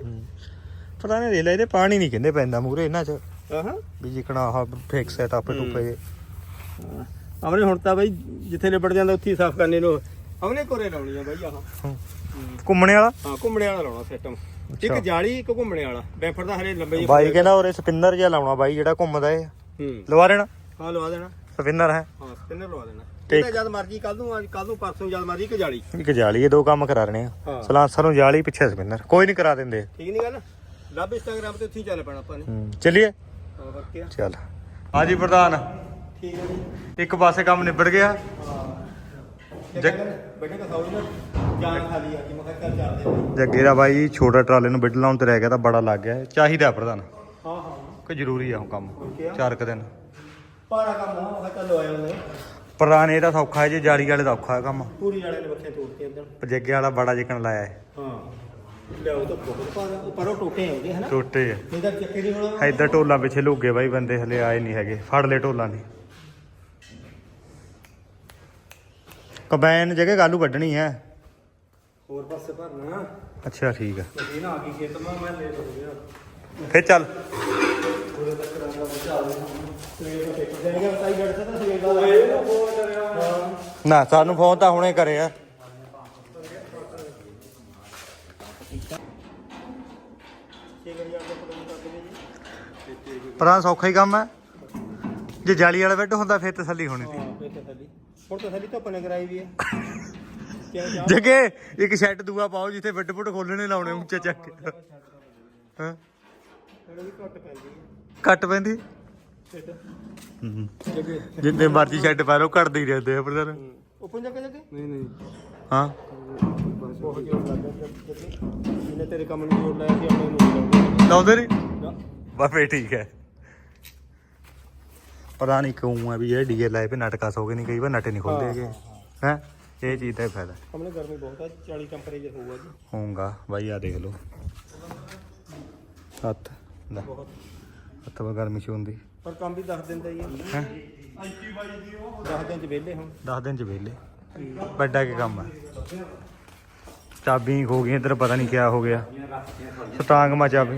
ਪਤਾ ਨਹੀਂ ਦੇ ਲੈ ਇਹਦੇ ਪਾਣੀ ਨਹੀਂ ਕਹਿੰਦੇ ਪੈਂਦਾ ਮੂਰੇ ਇਹਨਾਂ ਚ। ਆਹਾਂ। ਵੀ ਜਿਕਣਾ ਆਹ ਫਿਕਸ ਹੈ। ਟਾਪੇ ਟੁੱਪੇ ਜੇ ਆਪਣੇ ਹੁਣ ਤਾਂ ਬਈ ਜਿੱਥੇ ਲਿਬੜ ਜਾਂਦਾ ਉੱਥੇ ਹੀ ਸਾਫ਼ ਕਰਨੇ ਨੂੰ। ਉਹਨੇ ਕੋਰੇ ਲਾਉਣੀ ਆ ਬਈ ਆਹ। ਘੁੰਮਣੇ ਵਾਲਾ? ਹਾਂ ਘੁੰਮਣੇ ਵਾਲਾ ਲਾਉਣਾ ਸਿਸਟਮ ਇੱਕ। ਜਾਲੀ ਇੱਕ ਘੁੰਮਣੇ ਵਾਲਾ। ਬੈਫਰ ਦਾ ਹਰੇ ਲੰਬੇ ਜਿਹੇ ਬਾਈ ਕਹਿੰਦਾ ਉਰੇ ਸਪਿਨਰ ਜਿਹਾ ਲਾਉਣਾ ਬਾਈ ਜਿਹੜਾ ਘੁੰਮਦਾ ਏ ਹੂੰ। ਲਵਾ ਦੇਣਾ? ਹਾਂ ਲਵਾ ਦੇਣਾ। ਸਪਿਨਰ ਹੈ। ਹਾਂ ਸਪਿਨਰ ਲਵਾ ਦੇਣਾ। ਇਹਦਾ ਜਦ ਮਰਜ਼ੀ ਕੱਲ ਨੂੰ ਅੱਜ ਕੱਲ ਨੂੰ ਪਰਸੋਂ ਜਦ ਮਰਜ਼ੀ ਇੱਕ ਜਾਲੀ। ਇੱਕ ਜਾਲੀ ਇਹ ਦੋ ਕੰਮ ਕਰਾ ਰਹੇ ਆ। ਸਲਾਂਸਰ ਨੂੰ ਜਾਲੀ ਪਿੱਛੇ ਸਪਿਨਰ। ਕੋਈ ਨਹੀਂ ਕਰਾ ਦਿੰਦੇ। ਠੀਕ ਨਹੀਂ ਗੱਲ? ਲੱਭ ਇੰਸਟਾਗ੍ਰਾਮ ਤੇ ਉੱਥੇ ਚੱਲ ਪੈਣਾ ਆਪਾਂ ਨੇ। ਚੱਲੀਏ? ਹਾਂ ਕੀ ਚੱਲ। ਪ੍ਰਧਾਨ। ਠੀਕ ਹੈ ਜੀ। ਇੱਕ ਪਾਸੇ ਕੰਮ ਨਿਬੜ ਗਿਆ। ਜੱਗ ਬੈਠੇ ਤਾਂ ਖਾਓ ਜੀ ਨਾ। ਜਾਨ ਖਾਲੀ ਆ ਕਿ ਮੈਂ ਕਿਹਾ ਚੱਲ ਚੱਲਦੇ ਬਈ ਜੱਗੇ ਦਾ ਬਾਈ ਛੋਟਾ ਟਰਾਲੇ ਨੂੰ ਬਿੱਡ ਲਾਉਣ ਤੇ ਰਹਿ ਗਿਆ ਤਾਂ ਬੜਾ ਲੱਗ ਗਿਆ। ਚਾਹੀਦਾ ਹੈ ਪ੍ਰਧਾਨ। ਹਾਂ ਹਾਂ। ਕੋਈ ਜ਼ਰੂਰੀ ਆ ਉਹ ਕੰਮ। ਆ। ਚਾਰ ਕੁ ਦਿਨ। ਪਾਰਾ ਕੰਮ ਆ ਮੈਂ ਕਿਹਾ ਚੱਲ ਆਇਆ ਉਹਨੇ। ਪ੍ਰਧਾਨ ਇਹ ਤਾਂ ਸੌਖਾ ਹੈ ਜੇ ਜਾਲੀ ਵਾਲੇ ਦਾ ਔਖਾ ਹੈ ਕੰਮ। ਪੂਰੀ ਵਾਲੇ ਨੇ ਬੱਖੇ ਤੋੜਤੇ ਅੰਦਰ ਜੱਗੇ ਵਾਲਾ ਬੜਾ ਜਿਕਣ ਲਾਇਆ ਹੈ। ਹਾਂ। ਲਿਆਓ ਤਾਂ ਬਹੁਤ ਪਾਰਾ ਉਹ ਪਰੋਂ ਟੋਟੇ ਆ ਉਹਦੇ ਹਨਾ? ਟੋਟੇ ਆ। ਇਹਦਾ ਚੱਕੇ ਨਹੀਂ ਹੋਣਾ ਇੱਧਰ ਢੋਲਾਂ ਪਿੱਛੇ ਲੁੱਗੇ ਬਾਈ ਬੰਦੇ ਹਲੇ ਆਏ ਨਹੀਂ ਹੈਗੇ। ਫੜ ਲੈ ਢੋਲਾਂ ਦੀ। ਕੰਬਾਈਨ ਜਗ੍ਹਾ ਕਾਲੂ ਵੱਢਣੀ ਹੈ? ਹੋਰ ਪਾਸੇ ਭਰਨਾ। ਅੱਛਾ ਠੀਕ ਆ। ਗਈ ਖੇਤ ਮਾ ਮੈਂ ਲੇਟ ਹੋ ਗਿਆ ਫੇਰ ਚੱਲ। ਪੂਰੇ ਤੱਕ ਕਰਾਂਗਾ ਬਚਾ ਦੇ ਸਵੇਰ ਦਾ ਟਿਕ ਜਾਏਗਾ ਤਾਈ ਗੜ ਤਾਂ ਸਵੇਰ ਦਾ ਲਾਇਆ ਫੋਨ ਕਰਿਆ ਹਾਂ ਨਾ ਸਾਨੂੰ ਫੋਨ ਤਾਂ ਹੁਣੇ ਕਰਿਆ। ਪਰਾਂ ਸੌਖਾ ਹੀ ਕੰਮ ਹੈ। ਜੇ ਜਾਲੀ ਵਾਲਾ ਬੈੱਡ ਹੁੰਦਾ ਫੇਰ ਤਸੱਲੀ ਹੋਣੀ ਸੀ। ਹਾਂ ਫੇਰ ਤਸੱਲੀ ਹੁਣ ਤਸੱਲੀ ਧੁੱਪ ਨੇ ਕਰਾਈ ਵੀ ਹੈ। ਕਿਆ ਜਾ ਜਗੇ ਇੱਕ ਸ਼ੈੱਡ ਦੂਆ ਪਾਓ ਜਿੱਥੇ ਬੈੱਡ ਬੁੱਡ ਖੋਲਣੇ ਲਾਉਣੇ ਉੱਚੇ ਚੱਕ ਕੇ। ਹਾਂ? ਥੋੜੀ ਵੀ ਘੱਟ ਪੈਂਦੀ ਹੈ। ਕੱਟ ਪੈਂਦੀ? ਫਿੱਟ ਹੂੰ। ਜਗੇ। ਜਿੰਨੇ ਮਰਜ਼ੀ ਸ਼ੈੱਡ ਪਾ ਲਓ ਘਟਦੇ ਹੀ ਰਹਿੰਦੇ ਆ ਪ੍ਰਧਾਨ। ਓਪਨ ਜਗੇ ਜਗੇ? ਨਹੀਂ ਨਹੀਂ। ਹਾਂ। ਬਹੁਤ ਜੋਰ ਲੱਗਾ ਜਗੇ। ਜਿਹਨੇ ਤੇਰੇ ਕੰਮ ਨੂੰ ਜੋਰ ਲਾਇਆ ਸੀ ਆਪਣੇ ਨੂੰ ਲਾਉਂਦੇ ਲਾਉਂਦੇ ਨਹੀਂ? ਬਸ ਫੇਰ ਠੀਕ ਹੈ। ਪਤਾ ਨਹੀਂ ਕਿਉਂ ਹੈ ਵੀ ਇਹ ਡੀਏ ਲਾਏ ਪੇ ਨਟਕਾਸ ਹੋ ਗਏ ਨਹੀਂ ਕਈ ਵਾਰ ਨਟ ਨਹੀਂ ਖੁੱਲਦੇ ਹੈਗੇ। ਹੈ ਇਹ ਚੀਜ਼ ਦਾ ਹੀ ਫਾਇਦਾ। ਹਮਨੇ ਗਰਮੀ ਬਹੁਤ ਹੈ 40 ਟੈਂਪਰੇਚਰ ਹੋਊਗਾ ਜੀ। ਹੋਊਗਾ। ਬਾਈ ਆ ਦੇਖ ਲਓ। ਹੱਥ ਲੈ। ਬਹੁਤ। ਹੱਥ ਵਾ ਗਰਮੀ ਚ ਹੁੰਦੀ। ਪਰ ਕੰਮ ਵੀ ਦੱਸ ਦਿੰਦਾ ਹੀ ਹੈ ਹੈ? 10 ਦਿਨ ਚ ਵਿਹਲੇ ਹੁਣ। 10 ਦਿਨ ਚ ਵਿਹਲੇ। ਵੱਡਾ ਕੀ ਕੰਮ ਹੈ ਚਾਬੀ ਖੋ ਗਈ ਇੱਧਰ ਪਤਾ ਨਹੀਂ ਕਿਆ ਹੋ ਗਿਆ। ਸਟਾਂਗ ਮਾ ਚਾਬੀ।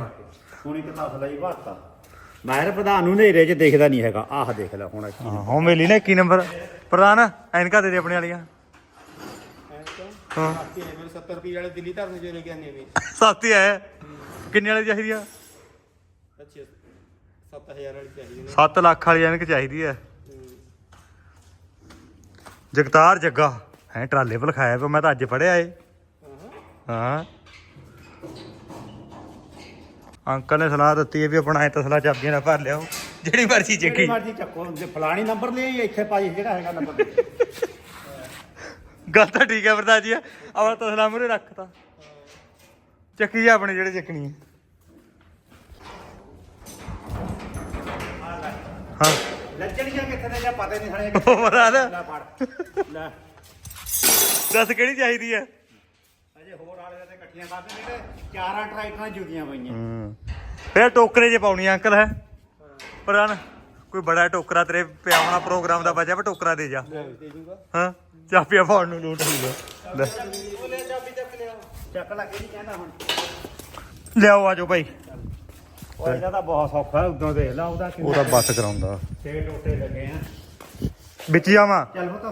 ਹੁਣ ਇੱਕ ਤਸਲਾ ਹੀ ਭਰਤਾ ਮਾਹਿਰ ਪ੍ਰਧਾਨ ਨੂੰ ਹਨੇਰੇ 'ਚ ਦੇਖਦਾ ਨਹੀਂ ਹੈਗਾ। ਆਹ ਦੇਖ ਲੈ ਹੁਣ ਹਾਂ ਹੋ ਮਿਲੀ ਨਾ 21 ਨੰਬਰ ਪ੍ਰਧਾਨ, ਐਨਕਾ ਦੇ ਦੇ ਆਪਣੇ ਵਾਲੀਆਂ। ਹਾਂ। 70 ਰੁਪਏ ਵਾਲੇ ਦਿੱਲੀ ਧਰਨ ਚ ਲੈ ਕੇ ਆਨੇ ਵੀ ਸਸਤੀ ਹੈ। ਕਿੰਨੇ ਵਾਲੀ ਚਾਹੀਦੀ ਆ? ਅੱਛਾ 7000 ਵਾਲੀ ਚਾਹੀਦੀ ਨੇ 7 ਲੱਖ ਵਾਲੀ ਐਨਕ ਚਾਹੀਦੀ ਹੈ। ਜਗਤਾਰ ਜੱਗਾ। ਹੈ, ਟਰਾਲੇ ਪਰ ਲਿਖਾਇਆ ਪਿਆ, ਮੈਂ ਤਾਂ ਅੱਜ ਪੜਿਆ ਏ। ਹਾਂ। ਅੰਕਲ ਨੇ ਸਲਾਹ ਦਿੱਤੀ ਹੈ ਵੀ ਆਪਣਾ ਇਹ ਤਸਲਾ ਚਾਬੀਆਂ ਨਾਲ ਭਰ ਲਿਆਓ। ਜਿਹੜੀ ਮਰਜ਼ੀ ਜਿਹੜੀ ਚੱਕੀ। ਮਰਜ਼ੀ ਚੱਕੋ ਜੇ ਫਲਾਣੀ ਨੰਬਰ ਲਈ ਇੱਥੇ ਪਾਈ ਜਿਹੜਾ ਹੈਗਾ ਨੰਬਰ ਗੱਲ ਤਾਂ ਠੀਕ ਹੈ ਪ੍ਰਧਾਨ ਜੀ ਆਪਣਾ ਤਸਲਾ ਮੂਰੇ ਰੱਖਤਾ। ਚੱਕੀ ਜਾ ਆਪਣੇ ਜਿਹੜੇ ਚੱਕਣੀ ਹੈ। ਹਾਂ। ਲੱਜਣੀਆਂ ਕਿੱਥੇ ਨੇ ਜਾਂ ਪਤਾ ਨਹੀਂ ਸਣੇ ਉਹ ਮਹਾਰਾਜ ਲੈ ਫੜ। ਲੈ। ਦੱਸ ਕਿਹੜੀ ਚਾਹੀਦੀ ਹੈ? ਅਜੇ ਹੋਰ ਵਾਲੇ ਤੇ ਇਕੱਠੀਆਂ ਚਾਰਾਂ ਟਰੈਕਟਰਾਂ ਪਈਆਂ ਹੂੰ। ਫੇਰ ਟੋਕਰੇ ਜੇ ਪਾਉਣੀ ਅੰਕਲ ਹੈ? ਪ੍ਰਧਾਨ ਕੋਈ ਬੜਾ ਟੋਕਰਾ ਤੇਰੇ ਪਿਆ ਹੋਣਾ ਪ੍ਰੋਗਰਾਮ ਦਾ ਬਚਿਆ ਵਾ ਟੋਕਰਾ ਦੇ ਜਾ। ਹਾਂ? ਚਾਪੀਆਂ ਪਾਉਣ ਨੂੰ ਲੂਟ ਲਈ ਲੈ। ਚੱਕ ਲੈ ਕਿਹੜੀ ਕਹਿੰਦਾ ਹੁਣ? ਲਿਆਓ ਆਜੋ ਭਾਈ। ਉਹ ਇਹਦਾ ਤਾਂ ਬਹੁਤ ਸੌਖਾ ਉਦੋਂ ਦੇਖ ਲਾ ਉਹਦਾ ਉਹ ਤਾਂ ਬੱਸ ਕਰਾਉਂਦਾ। ਛੇ ਟੋਟੇ ਲੱਗੇ ਆ। ਵਿੱਚ ਜਾਵਾਂ ਚੱਲ ਉਹ ਤਾਂ